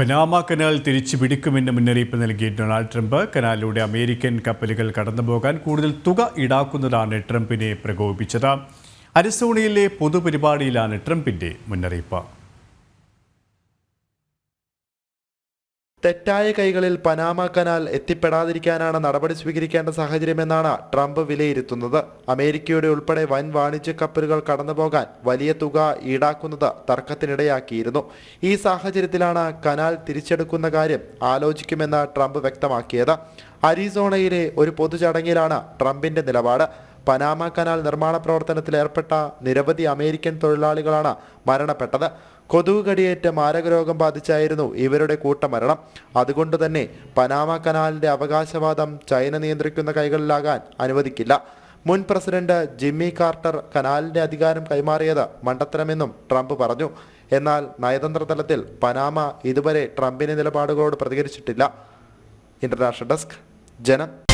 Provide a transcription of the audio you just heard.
Panama canal തിരിച്ചു പിടിക്കുമെന്ന് മുന്നറിയിപ്പ് നൽകിയ ഡൊണാൾഡ് ട്രംപ്. കനാലിലൂടെ അമേരിക്കൻ കപ്പലുകൾ കടന്നുപോകാൻ കൂടുതൽ തുക ഈടാക്കുന്നതാണ് ട്രംപിനെ പ്രകോപിപ്പിച്ചത്. അരിസോണയിലെ പൊതുപരിപാടിയിലാണ് ട്രംപിന്റെ മുന്നറിയിപ്പ്. തെറ്റായ കൈകളിൽ പനാമ കനാൽ എത്തിപ്പെടാതിരിക്കാനാണ് നടപടി സ്വീകരിക്കേണ്ട സാഹചര്യമെന്നാണ് ട്രംപ് വിലയിരുത്തുന്നത്. അമേരിക്കയുടെ ഉൾപ്പെടെ വൻ വാണിജ്യ കപ്പലുകൾ കടന്നുപോകാൻ വലിയ തുക ഈടാക്കുന്നത് തർക്കത്തിനിടയാക്കിയിരുന്നു. ഈ സാഹചര്യത്തിലാണ് കനാൽ തിരിച്ചെടുക്കുന്ന കാര്യം ആലോചിക്കുമെന്ന് ട്രംപ് വ്യക്തമാക്കിയത്. അരിസോണയിലെ ഒരു പൊതുചടങ്ങിലാണ് ട്രംപിന്റെ നിലപാട്. പനാമ കനാൽ നിർമ്മാണ പ്രവർത്തനത്തിൽ ഏർപ്പെട്ട നിരവധി അമേരിക്കൻ തൊഴിലാളികളാണ് മരണപ്പെട്ടത്. കൊതുക് കടിയേറ്റ് മാരകരോഗം ബാധിച്ചായിരുന്നു ഇവരുടെ കൂട്ടമരണം. അതുകൊണ്ട് തന്നെ പനാമ കനാലിന്റെ അവകാശവാദം ചൈന നിയന്ത്രിക്കുന്ന കൈകളിലാകാൻ അനുവദിക്കില്ല. മുൻ പ്രസിഡന്റ് ജിമ്മി കാർട്ടർ കനാലിന്റെ അധികാരം കൈമാറിയത് മണ്ടത്തരമെന്നും ട്രംപ് പറഞ്ഞു. എന്നാൽ നയതന്ത്ര തലത്തിൽ പനാമ ഇതുവരെ ട്രംപിന്റെ നിലപാടുകളോട് പ്രതികരിച്ചിട്ടില്ല. ഇന്റർനാഷണൽ ഡെസ്ക് ജനം